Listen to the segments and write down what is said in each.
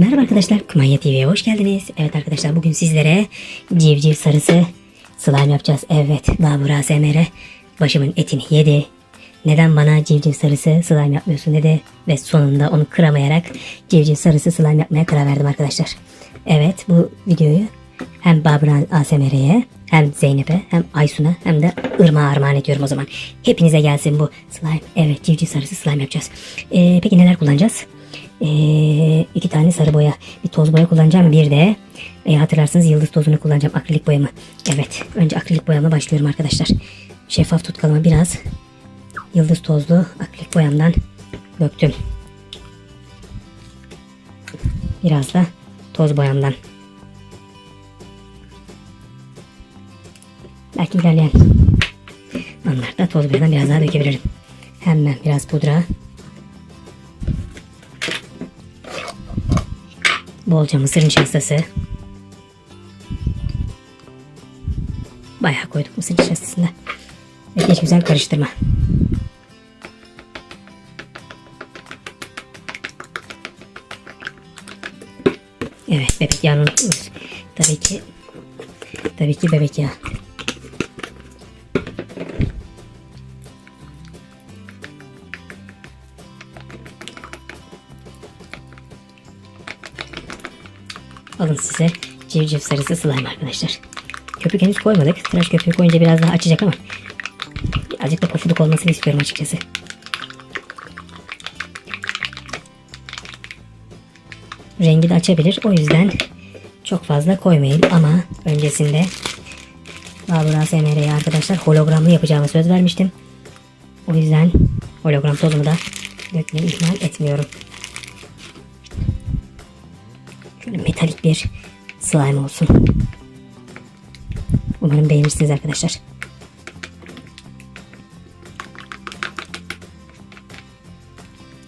Merhaba arkadaşlar, Kumanya TV'ye hoş geldiniz. Evet arkadaşlar bugün sizlere civciv sarısı slime yapacağız. Evet, Babur ASMR başımın etini yedi. Neden bana civciv sarısı slime yapmıyorsun dedi. Ve sonunda onu kıramayarak civciv sarısı slime yapmaya karar verdim arkadaşlar. Evet, bu videoyu hem Babur ASMR'ye hem Zeynep'e hem Aysun'a hem de Irmak'a armağan ediyorum o zaman. Hepinize gelsin bu slime. Evet, civciv sarısı slime yapacağız. Ee, peki neler kullanacağız? Ee, iki tane sarı boya, bir toz boya kullanacağım. Bir de e, hatırlarsınız yıldız tozunu kullanacağım. Akrilik boyamı. Evet. Önce akrilik boyama başlıyorum arkadaşlar. Şeffaf tutkalıma biraz yıldız tozlu akrilik boyamdan döktüm. Biraz da toz boyamdan. Belki ilerleyen anlarda toz boyadan biraz daha dökebilirim. Hemen biraz pudra. Bolca mısır nişastası. Bayağı koyduk mısır nişastasını. Ve geç güzel karıştırma. Evet bebek yağını unutmuyoruz. Tabii ki tabii ki bebek yağı. Alın size civciv sarısı slime arkadaşlar. Köpük henüz koymadık. Tıraş köpüğü koyunca biraz daha açacak ama birazcık da pofuduk olmasını istiyorum açıkçası. Rengi de açabilir. O yüzden çok fazla koymayın ama öncesinde Babur ASMR'ye arkadaşlar hologramlı yapacağımı söz vermiştim. O yüzden hologram tozumu da dökmeyi ihmal etmiyorum. Metalik bir slime olsun. Umarım beğenirsiniz arkadaşlar.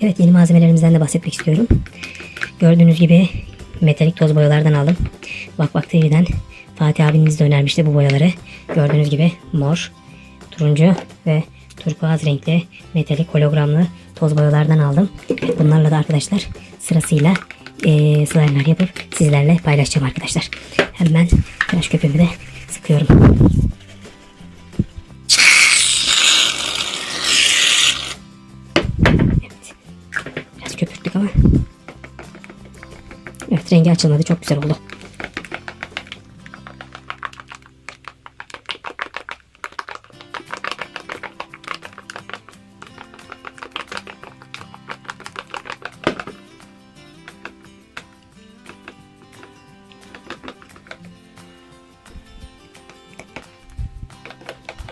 Evet yeni malzemelerimizden de bahsetmek istiyorum. Gördüğünüz gibi metalik toz boyalardan aldım. Bak Bak TV'den Fatih abiniz de önermişti bu boyaları. Gördüğünüz gibi mor, turuncu ve turkuaz renkli metalik hologramlı toz boyalardan aldım. Bunlarla da arkadaşlar sırasıyla e, slime'lar yapıp sizlerle paylaşacağım arkadaşlar. Hemen tıraş köpüğümü de sıkıyorum. Evet. Biraz köpürttük ama. Evet rengi açılmadı. Çok güzel oldu.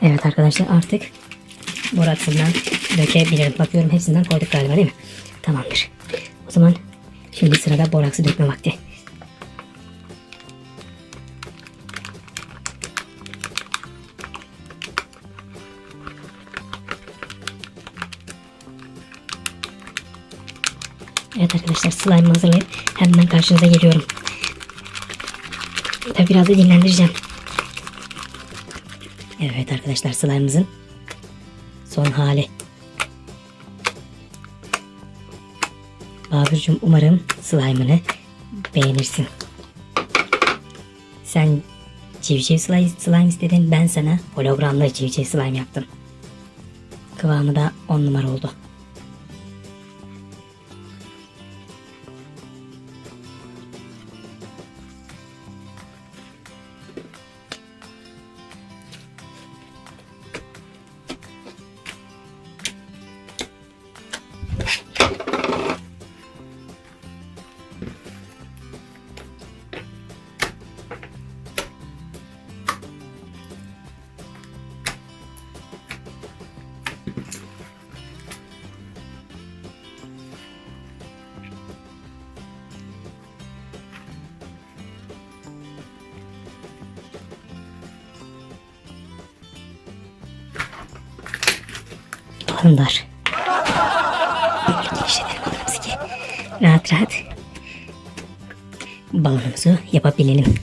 Evet arkadaşlar artık boraksından dökebilirim. Bakıyorum hepsinden koyduk galiba değil mi? Tamamdır. O zaman şimdi sırada boraksı dökme vakti. Evet arkadaşlar slime hazırlayıp hemen karşınıza geliyorum. Tabi biraz da dinlendireceğim. Evet arkadaşlar slime'ımızın son hali. Baburcuğum umarım slime'ını beğenirsin. Sen civciv slime, slime istedin ben sana hologramlı civciv slime yaptım. Kıvamı da 10 numara oldu. Böyle genişletelim balonumuzu ki rahat rahat balonumuzu yapabilelim.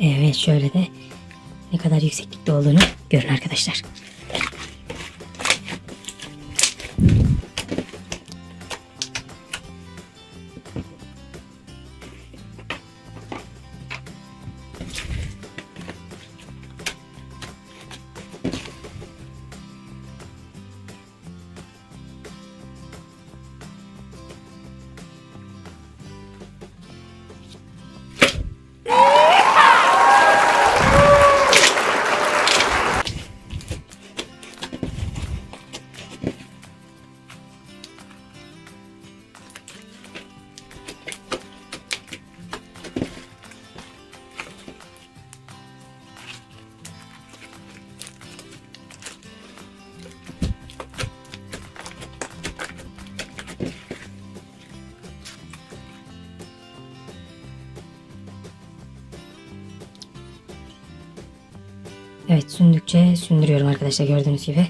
Evet şöyle de ne kadar yükseklikte olduğunu görün arkadaşlar. Evet sündükçe sündürüyorum arkadaşlar gördüğünüz gibi.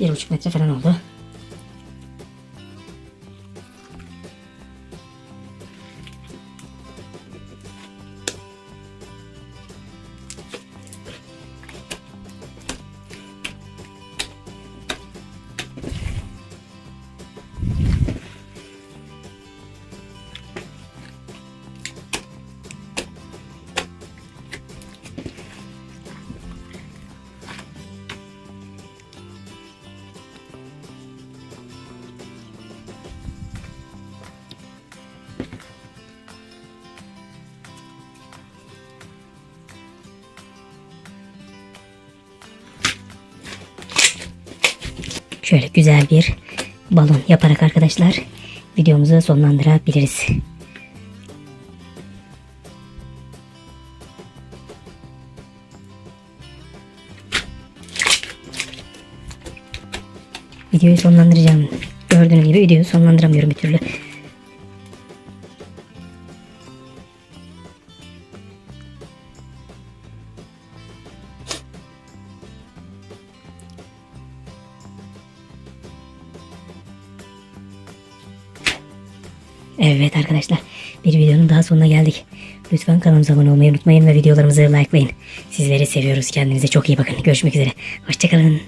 Bir buçuk metre falan oldu. Şöyle güzel bir balon yaparak arkadaşlar videomuzu sonlandırabiliriz. Videoyu sonlandıracağım. Gördüğünüz gibi videoyu sonlandıramıyorum bir türlü. Evet arkadaşlar bir videonun daha sonuna geldik. Lütfen kanalımıza abone olmayı unutmayın ve videolarımızı likelayın. Sizleri seviyoruz. Kendinize çok iyi bakın. Görüşmek üzere. Hoşçakalın.